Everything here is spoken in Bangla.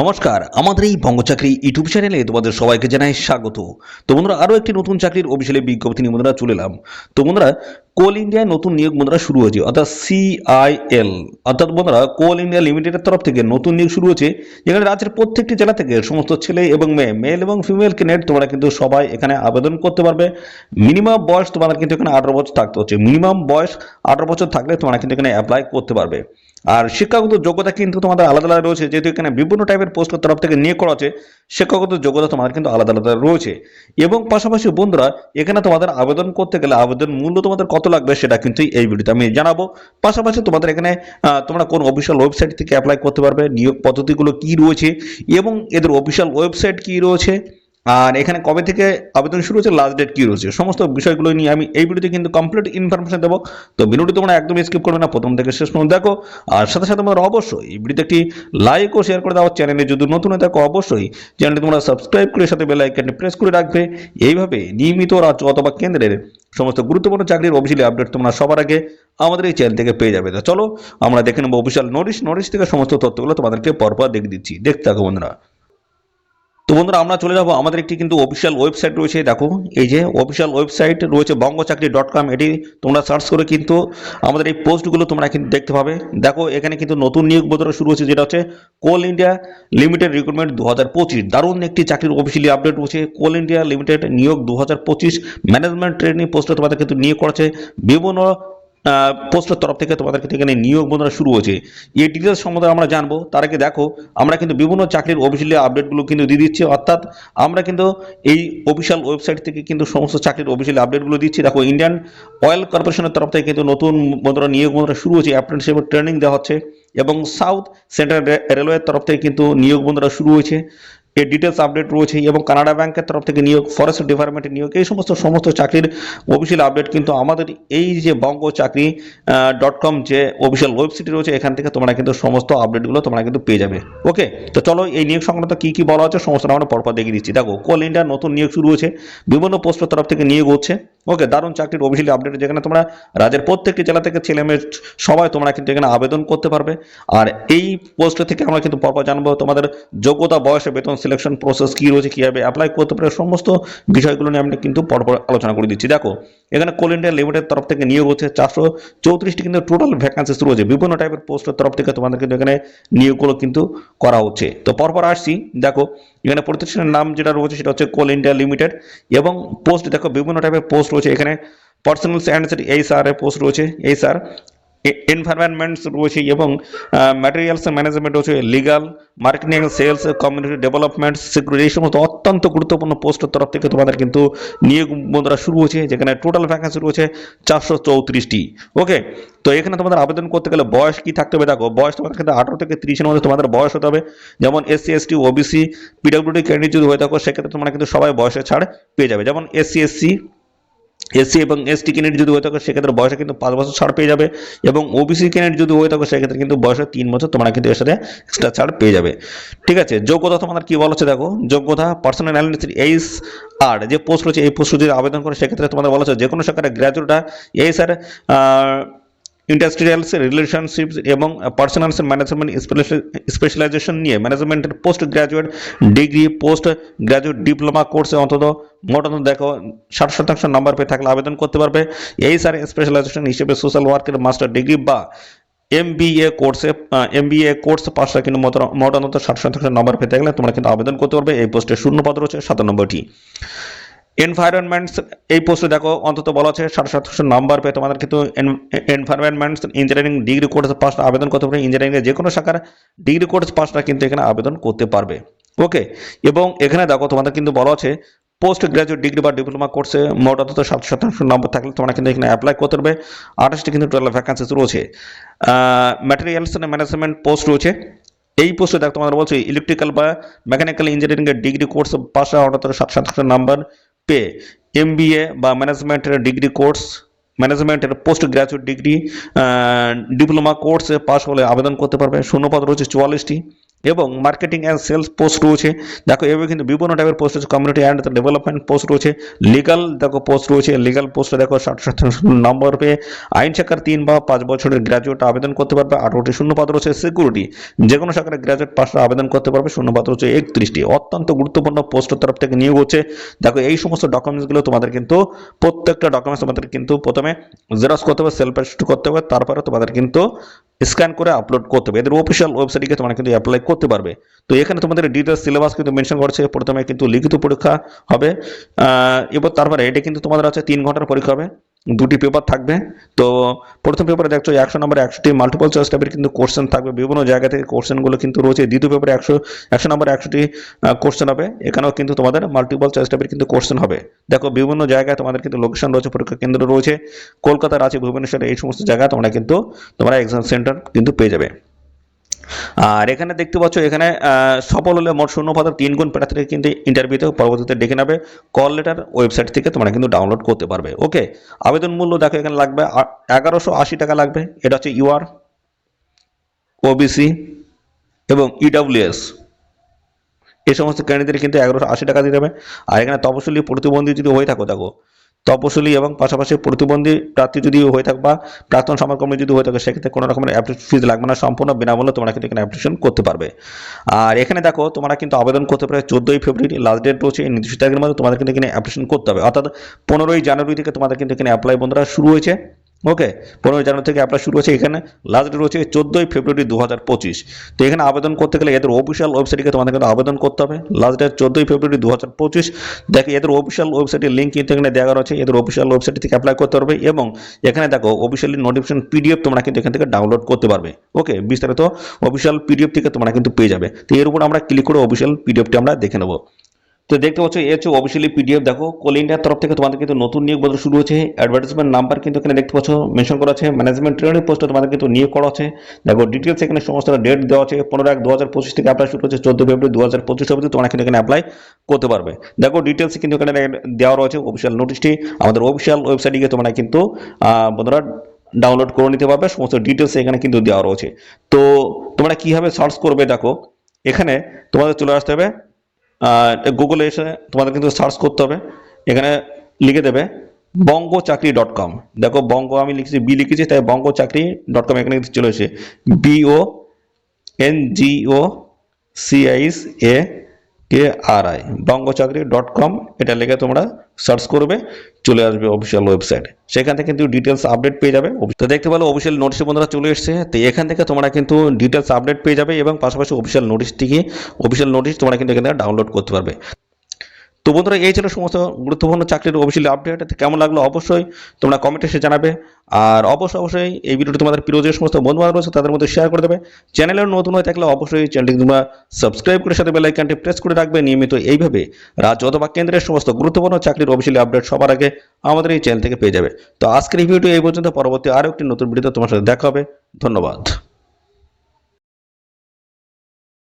নমস্কার, আমাদের এই বঙ্গচাকরি ইউটিউব চ্যানেলে তোমাদের সবাইকে জানাই স্বাগত। তো বন্ধুরা, আরও একটি নতুন চাকরির অফিসিয়ালি বিজ্ঞপ্তি নিয়ে বন্ধুরা চলে এলাম। তো বন্ধুরা, কোল ইন্ডিয়ায় নতুন নিয়োগ বন্ধুরা শুরু হয়েছে, অর্থাৎ সিআইএল অর্থাৎ বন্ধুরা, কোল ইন্ডিয়া লিমিটেডের তরফ থেকে নতুন নিয়োগ শুরু হয়েছে। যেখানে রাজ্যের প্রত্যেকটি জেলা থেকে সমস্ত ছেলে এবং মেয়ে, মেল এবং ফিমেল ক্যান্ডিডেট তোমরা কিন্তু সবাই এখানে আবেদন করতে পারবে। মিনিমাম বয়স তোমাদের কিন্তু এখানে আঠারো বছর থাকতে হচ্ছে। মিনিমাম বয়স আঠারো বছর থাকলে তোমরা কিন্তু এখানে অ্যাপ্লাই করতে পারবে। আর শিক্ষাগত যোগ্যতা কিন্তু তোমাদের আলাদা আলাদা রয়েছে। যেহেতু এখানে বিভিন্ন টাইপের পোস্টের তরফ থেকে নিয়োগ করা হচ্ছে, শিক্ষাগত যোগ্যতা তোমাদের কিন্তু আলাদা আলাদা রয়েছে। এবং পাশাপাশি বন্ধুরা, এখানে তোমাদের আবেদন করতে গেলে আবেদন মূল্য তোমাদের কত লাগবে সেটা কিন্তু এই ভিডিওতে আমি জানাব। পাশাপাশি তোমাদের এখানে তোমরা কোন অফিসিয়াল ওয়েবসাইট থেকে অ্যাপ্লাই করতে পারবে, নিয়োগ পদ্ধতিগুলো কি রয়েছে, এবং এদের অফিসিয়াল ওয়েবসাইট কি রয়েছে আর এখানে কবে থেকে আবেদন শুরু হচ্ছে লাস্ট ডেট কি রয়েছে? সমস্ত বিষয়গুলো নিয়ে আমি এই ভিডিওতে কিন্তু কমপ্লিট ইনফরমেশন দেবো। তো ভিডিওটি তোমরা একদম স্কিপ করবে না, প্রথম থেকে শেষ পর্যন্ত দেখো। আর সাথে সাথে তোমরা অবশ্যই এই ভিডিওতে একটি লাইক ও শেয়ার করে দাও চ্যানেলে যদি নতুন হয়ে থাকো, অবশ্যই চ্যানেলটি তোমরা সাবস্ক্রাইব করে সাথে বেল আইকনটি প্রেস করে রাখবে। এইভাবে নিয়মিত রাজ্য অথবা কেন্দ্রের সমস্ত গুরুত্বপূর্ণ চাকরির অফিসিয়ালি আপডেট তোমরা সবার আগে আমাদের এই চ্যানেল থেকে পেয়ে যাবে। তো চলো, আমরা দেখে নেব অফিসিয়াল নোটিশ নোটিশ থেকে সমস্ত তথ্যগুলো তোমাদেরকে পরপর দেখে দিচ্ছি। দেখতে থাকো বন্ধুরা। তো বন্ধুরা, আমরা চলে যাব। আমাদের একটি কিন্তু অফিসিয়াল ওয়েবসাইট রয়েছে, দেখো। এই যে অফিসিয়াল ওয়েবসাইট রয়েছে বঙ্গচাকরি ডট কম এটি তোমরা সার্চ করে কিন্তু আমাদের এই পোস্টগুলো তোমরা কিন্তু দেখতে পাবে। দেখো, এখানে কিন্তু নতুন নিয়োগ বোধহয় শুরু হচ্ছে যেটা হচ্ছে কোল ইন্ডিয়া লিমিটেড রিক্রুটমেন্ট দু হাজার পঁচিশ। দারুণ একটি চাকরির অফিসিয়ালি আপডেট রয়েছে। কোল ইন্ডিয়া লিমিটেড নিয়োগ দু হাজার পঁচিশ ম্যানেজমেন্ট ট্রেনিং পোস্টে তোমাদের কিন্তু নিয়োগ করেছে। বিভিন্ন পোস্টের তরফ থেকে তোমাদের কিন্তু এখানে নিয়োগ বন্ধুরা শুরু হয়েছে। এই ডিটেলস সম্বন্ধে আমরা জানব। তার আগে দেখো, আমরা কিন্তু বিভিন্ন চাকরির অফিসিয়ালি আপডেটগুলো কিন্তু দিয়ে দিচ্ছি। অর্থাৎ আমরা কিন্তু এই অফিসিয়াল ওয়েবসাইট থেকে কিন্তু সমস্ত চাকরির অফিসিয়ালি আপডেটগুলো দিচ্ছি। দেখো ইন্ডিয়ান অয়েল কর্পোরেশনের তরফ থেকে কিন্তু নতুন বন্ধুরা নিয়োগ বন্ধুরা শুরু হয়েছে। অ্যাপ্রেন্টিসশিপের ট্রেনিং দেওয়া হচ্ছে। এবং সাউথ সেন্ট্রাল রেলওয়ের তরফ থেকে কিন্তু নিয়োগ বন্ধুরা শুরু হয়েছে। এর ডিটেলস আপডেট রয়েছে এবং কানাডা ব্যাংকের তরফ থেকে নিয়োগ ফরেস্ট ডিপার্টমেন্টের নিয়োগ, এই সমস্ত সমস্ত চাকরির অফিসিয়াল আপডেট কিন্তু আমাদের এই যে বঙ্গ চাকরি ডট কম যে অফিসিয়াল ওয়েবসাইট রয়েছে, এখান থেকে তোমরা কিন্তু সমস্ত আপডেটগুলো তোমরা কিন্তু পেয়ে যাবে। ওকে তো চলো, এই নিয়োগ সংক্রান্ত কী কী বলা হচ্ছে সমস্ত আমরা পরপর দেখিয়ে দিচ্ছি। দেখো, কোল ইন্ডিয়ার নতুন নিয়োগ শুরু হয়েছে। বিভিন্ন পোস্টের তরফ থেকে নিয়োগ হচ্ছে। ওকে, দারুণ চাকরির অফিসিয়ালি আপডেট যেখানে তোমরা রাজ্যের প্রত্যেকটি জেলা থেকে ছেলে মেয়ে সবাই তোমরা কিন্তু এখানে আবেদন করতে পারবে। আর এই পোস্ট থেকে আমরা কিন্তু পরপর জানব তোমাদের যোগ্যতা, বয়সে, বেতন সিলেকশন প্রসেস কী রয়েছে, কীভাবে অ্যাপ্লাই করতে পারে সমস্ত বিষয়গুলো নিয়ে আমরা কিন্তু পরপর আলোচনা করে দিচ্ছি। দেখো এখানে কোল ইন্ডিয়া লিমিটেড তরফ থেকে নিয়োগ হচ্ছে চারশো চৌত্রিশটি কিন্তু টোটাল ভ্যাকান্সি শুরু হয়েছে। বিভিন্ন টাইপের পোস্টের তরফ থেকে তোমাদের কিন্তু এখানে নিয়োগগুলো কিন্তু করা হচ্ছে। তো পরপর আসছি, দেখো, এখানে প্রতিষ্ঠানের নাম যেটা রয়েছে সেটা হচ্ছে কোল ইন্ডিয়া লিমিটেড এবং পোস্ট দেখো, বিভিন্ন টাইপের পোস্ট রয়েছে। এখানে পার্সোনাল অ্যান্ড এই সারের পোস্ট রয়েছে, এই স্যার এনভায়রনমেন্টস রয়েছে এবং ম্যাটেরিয়ালস ম্যানেজমেন্ট রয়েছে legal marketing sales community development security এই সমস্ত অত্যন্ত গুরুত্বপূর্ণ পোস্টের তরফ থেকে তোমাদের কিন্তু নিয়োগ বন্ধুরা শুরু হয়েছে, যেখানে টোটাল ভ্যাকান্সি রয়েছে চারশো চৌত্রিশটি। ওকে তো এখানে তোমাদের আবেদন করতে গেলে বয়স কি থাকতে হবে? দেখো, বয়স তোমাদের কিন্তু আঠারো থেকে তিরিশের মধ্যে তোমাদের বয়স হতে হবে। যেমন SC ST OBC PWD candidate যদি হয়ে থাকো, সেক্ষেত্রে তোমরা কিন্তু সবাই বয়সে ছাড় পেয়ে যাবে। যেমন এসসি এসসি এসসি এবং এসটি ক্যান্ডিডেট যদি হয়ে থাকো, সেক্ষেত্রে বয়সে কিন্তু পাঁচ বছর ছাড় পেয়ে যাবে এবং ওবিসি ক্যান্ডিডেট যদি হয়ে থাকো, সেক্ষেত্রে কিন্তু বয়সে তিন বছর তোমরা কিন্তু এর সাথে এক্সট্রা ছাড় পেয়ে যাবে। ঠিক আছে, যোগ্যতা তোমাদের কী বলা হচ্ছে দেখো? যোগ্যতা পার্সোনাল এইস আর যে পোস্ট রয়েছে, এই পোস্ট যদি আবেদন করে, সেক্ষেত্রে তোমাদের বলা হচ্ছে যে কোনো সরকারের গ্র্যাজুয়েটরা এই স্যার ইন্ডাস্ট্রিয়ালস রিলেশনশিপস এবং পার্সোনালস ম্যানেজমেন্ট স্পেশালাইজেশন নিয়ে ম্যানেজমেন্টের post graduate degree post graduate diploma কোর্সে অন্তত মোট অন্তত দেখো ষাট শতাংশ নাম্বার পেয়ে থাকলে আবেদন করতে পারবে। এই স্যার স্পেশালাইজেশন হিসেবে সোশ্যাল ওয়ার্কের মাস্টার ডিগ্রি বা এম কোর্সে এম কোর্স পাশটা কিন্তু মোট অন্তত ষাট শতাংশ নাম্বার পেয়ে থাকলে তোমরা কিন্তু আবেদন করতে পারবে। এই পোস্টে শূন্য পদ রয়েছে, সাতানব্বইটি। এনভায়রনমেন্টস এই পোস্টে দেখো, অন্তত বলা আছে ষাট শতাংশ নাম্বার পেয়ে তোমাদের কিন্তু এনভায়রনমেন্টস ইঞ্জিনিয়ারিং ডিগ্রি কোর্স পাসটা আবেদন করতে পারবে। ইঞ্জিনিয়ারিংয়ের যে কোনো শাখার ডিগ্রি কোর্স পাসটা কিন্তু এখানে আবেদন করতে পারবে। ওকে এবং এখানে দেখো, তোমাদের কিন্তু বলা আছে পোস্ট গ্রাজুয়েট ডিগ্রি বা ডিপ্লোমা কোর্সে মোট অন্তত ষাট শতাংশ নম্বর থাকলে তোমরা কিন্তু এখানে অ্যাপ্লাই করতে পারবে। আঠাশটি কিন্তু টোটাল ভ্যাকান্সিস রয়েছে। ম্যাটেরিয়ালস অ্যান্ড ম্যানেজমেন্ট পোস্ট রয়েছে। এই পোস্টে দেখো, তোমাদের বলছে ইলেকট্রিক্যাল বা মেকানিক্যাল ইঞ্জিনিয়ারিংয়ের ডিগ্রি কোর্স পাশে অন্তত সাত শতাংশ নাম্বার। পেয়ে এমবিএ বা ম্যানেজমেন্টের ডিগ্রি কোর্স ম্যানেজমেন্টের পোস্ট গ্রাজুয়েট ডিগ্রি ডিপ্লোমা কোর্সে পাশ হলে আবেদন করতে পারবে। শূন্যপদ রয়েছে চুয়াল্লিশটি। এবং মার্কেটিং অ্যান্ড সেলস পোস্ট রয়েছে। দেখো, এভাবে কিন্তু বিভিন্ন টাইপের পোস্ট রয়েছে। কমিউনিটি অ্যান্ড ডেভেলপমেন্ট পোস্ট রয়েছে। লিগাল দেখো পোস্ট রয়েছে। লিগাল পোস্টে দেখো নম্বর পেয়ে আইন শাখার তিন বা পাঁচ বছরের গ্র্যাজুয়েট আবেদন করতে পারবে। আঠারোটি শূন্যপদ রয়েছে সিকিউরিটি যে কোনো শাখার গ্র্যাজুয়েট পাশে আবেদন করতে পারবে। শূন্যপদ রয়েছে একত্রিশটি। অত্যন্ত গুরুত্বপূর্ণ পোস্টের তরফ থেকে নিয়োগ হচ্ছে। দেখো, এই সমস্ত ডকুমেন্টসগুলো তোমাদের কিন্তু প্রত্যেকটা ডকুমেন্টস তোমাদের কিন্তু প্রথমে জেরক্স করতে হবে সেলফ করতে হবে। তারপরে তোমাদের কিন্তু স্ক্যান করে আপলোড করতে হবে। এদের অফিসিয়াল ওয়েবসাইটে তোমরা কিন্তু অ্যাপ্লাই করতে পারবে। তো এখানে তোমাদের ডিটেল সিলেবাস কিন্তু মেনশন করছে। প্রথমে কিন্তু লিখিত পরীক্ষা হবে। এবার তারপরে এটা কিন্তু তোমাদের আছে তিন ঘণ্টার পরীক্ষা হবে। দুটি পেপার থাকবে। তো প্রথম পেপারে দেখছ একশো নম্বরে একশোটি মাল্টিপল চয়েস টাইপের কিন্তু কোশ্চেন থাকবে। বিভিন্ন জায়গা থেকে কোশ্চেনগুলো কিন্তু রয়েছে। দ্বিতীয় পেপারে একশো একশো নম্বরে একশোটি কোশ্চেন হবে। এখানেও কিন্তু তোমাদের মাল্টিপল চয়েস টাইপের কিন্তু কোশ্চেন হবে। দেখো বিভিন্ন জায়গায় তোমাদের কিন্তু লোকেশন রয়েছে, পরীক্ষা কেন্দ্র রয়েছে। কলকাতার আছে ভুবনেশ্বরে এই সমস্ত জায়গায় তোমরা কিন্তু তোমরা এক্সাম সেন্টার কিন্তু পেয়ে যাবে। আর এখানে দেখতে পাচ্ছ, এখানে সফল হলে মোট শূন্য পদের তিন গুণ প্রার্থীকে কিন্তু ইন্টারভিউতে পরবর্তীতে ডেকে নেবে। কল লেটার ওয়েবসাইট থেকে তোমরা কিন্তু ডাউনলোড করতে পারবে। ওকে আবেদন মূল্য দেখো এখানে লাগবে এগারোশো আশি টাকা লাগবে। এটা হচ্ছে ইউআর ওবিসি এবং E ইডাব্লিউএস এই সমস্ত ক্যান্ডিডেট কিন্তু এগারোশো আশি টাকা দিতে হবে আর এখানে তপশিলি প্রতিবন্ধী যদি হয়ে থাকো, দেখো তপশিলি এবং পাশাপাশি প্রতিবন্ধী প্রার্থী যদি হয়ে থাকে বা প্রাক্তন সমাজকর্মী যদি হয়ে থাকে, সেক্ষেত্রে কোনো রকমের অ্যাপ্লিকেশন ফিজ লাগবে না, সম্পূর্ণ বিনামূল্যে তোমরা কিন্তু এখানে অ্যাপ্লিকেশন করতে পারবে। আর এখানে দেখো, তোমরা কিন্তু আবেদন করতে পারবে চোদ্দোই ফেব্রুয়ারি লাস্ট ডেট রয়েছে, এই নির্দিষ্ট তারিখের মধ্যে তোমাদের কিন্তু এখানে অ্যাপ্লিকেশন করতে হবে। অর্থাৎ পনেরোই জানুয়ারি থেকে তোমাদের কিন্তু এখানে অ্যাপ্লাই বন্ধুরা শুরু হয়েছে। ওকে পনেরোই জানুয়ারি থেকে অ্যাপ্লাই শুরু হয়েছে এখানে লাস্ট ডেট রয়েছে চোদ্দোই ফেব্রুয়ারি দু হাজার পঁচিশ। তো এখানে আবেদন করতে গেলে এদের অফিসিয়াল ওয়েবসাইটে তোমাদের কিন্তু আবেদন করতে হবে। লাস্ট ডেট চোদ্দোই ফেব্রুয়ারি দু হাজার পঁচিশ। দেখো, এদের অফিসিয়াল ওয়েবসাইটের লিঙ্ক কিন্তু এখানে দেওয়া রয়েছে এদের অফিসিয়াল ওয়েবসাইট থেকে অ্যাপ্লাই করতে পারবে এবং এখানে দেখো অফিসিয়ালি নোটিফিকেশন পিডিএফ তোমরা কিন্তু এখান থেকে ডাউনলোড করতে পারবে। ওকে বিস্তারিত অফিসিয়াল পিডিএফ থেকে তোমরা কিন্তু পেয়ে যাবে। তো এর উপর আমরা ক্লিক করে অফিসিয়াল পিডিএফটি আমরা দেখে নেব। তো দেখতে পাচ্ছ, এ হচ্ছে অফিসিয়ালি পিডিএফ দেখো কোল ইন্ডিয়ার তরফ থেকে তোমাদের কিন্তু নতুন নিয়োগ বদল শুরু হচ্ছে অ্যাডভার্টাইজমেন্ট নাম্বার কিন্তু এখানে দেখতে পাচ্ছ মেনশন করা আছে। ম্যানেজমেন্ট ট্রেনিং পোস্টে তোমাদের কিন্তু নিয়োগ করা আছে। দেখো ডিটেলস এখানে সমস্ত ডেট দেওয়া আছে। পনেরো এক দু হাজার পঁচিশ থেকে অ্যাপ্লাই শুরু হচ্ছে, চোদ্দ ফেব্রুয়ারি দু হাজার পঁচিশ অবধি তোমরা কিন্তু এখানে অ্যাপ্লাই করতে পারবে। দেখো ডিটেলস কিন্তু এখানে দেওয়া রয়েছে অফিসিয়াল নোটিশটি আমাদের অফিসিয়াল ওয়েবসাইটে গিয়ে তোমরা কিন্তু বন্ধুরা ডাউনলোড করে নিতে পারবে। সমস্ত ডিটেলস এখানে কিন্তু দেওয়া রয়েছে। তো তোমরা কীভাবে সার্চ করবে, দেখো, এখানে তোমাদের চলে আসতে হবে গুগলে এসে তোমাদের কিন্তু সার্চ করতে হবে। এখানে লিখে দেবে বঙ্গ চাকরি ডট কম দেখো বঙ্গ আমি লিখেছি বি লিখেছি, তাই বঙ্গ চাকরি ডট কম এখানে চলে এসে B O N G O C H A K R I বঙ্গ চাকরি ডট কম এটা লেগে তোমরা সার্চ করবে, চলে আসবে অফিসিয়াল ওয়েবসাইট সেখান থেকে কিন্তু ডিটেলস আপডেট পেয়ে যাবে। তো দেখতে পেল অফিসিয়াল নোটিশ বন্ধুরা চলে এসেছে। তো এখান থেকে তোমরা কিন্তু ডিটেলস আপডেট পেয়ে যাবে এবং পাশাপাশি অফিসিয়াল নোটিশটিকে অফিসিয়াল নোটিশ তোমরা কিন্তু এখান থেকে ডাউনলোড করতে পারবে। তো বন্ধুরা, এই ছিল সমস্ত গুরুত্বপূর্ণ চাকরির অফিসিয়াল আপডেট কেমন লাগল? অবশ্যই তোমরা কমেন্টে এসে জানাবে। আর অবশ্যই অবশ্যই এই ভিডিওটি তোমাদের প্রিয় যে সমস্ত বন্ধু বান্ধব রয়েছে, তাদের মধ্যে শেয়ার করে দেবে। চ্যানেলের নতুন হয়ে থাকলে অবশ্যই চ্যানেলটি তোমরা সাবস্ক্রাইব করে সাথে বেল আইকনটি প্রেস করে রাখবে। নিয়মিত এইভাবে রাজ্য অথবা কেন্দ্রের সমস্ত গুরুত্বপূর্ণ চাকরির অফিসিয়াল আপডেট সবার আগে আমাদের এই চ্যানেল থেকে পেয়ে যাবে। তো আজকের এই ভিডিও এই পর্যন্ত। পরবর্তী আরও একটি নতুন ভিডিওতে তোমার সাথে দেখা হবে। ধন্যবাদ।